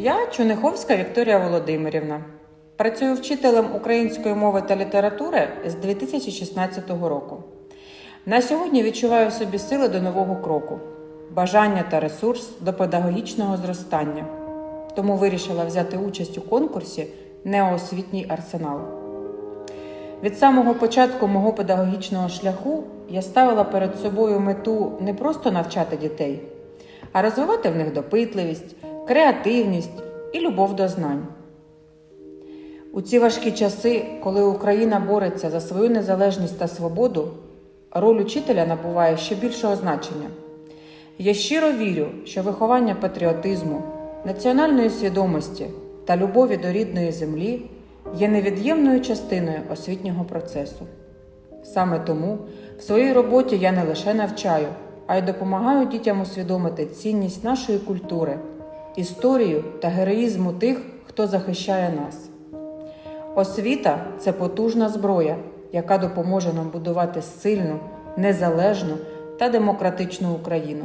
Я Чуниховська Вікторія Володимирівна. Працюю вчителем української мови та літератури з 2016 року. На сьогодні відчуваю в собі сили до нового кроку, бажання та ресурс до педагогічного зростання. Тому вирішила взяти участь у конкурсі Неоосвітній арсенал. Від самого початку мого педагогічного шляху я ставила перед собою мету не просто навчати дітей, а розвивати в них допитливість, креативність і любов до знань. У ці важкі часи, коли Україна бореться за свою незалежність та свободу, роль учителя набуває ще більшого значення. Я щиро вірю, що виховання патріотизму, національної свідомості та любові до рідної землі є невід'ємною частиною освітнього процесу. Саме тому в своїй роботі я не лише навчаю, а й допомагаю дітям усвідомити цінність нашої культури, історію та героїзму тих, хто захищає нас. Освіта це потужна зброя, яка допоможе нам будувати сильну, незалежну та демократичну Україну.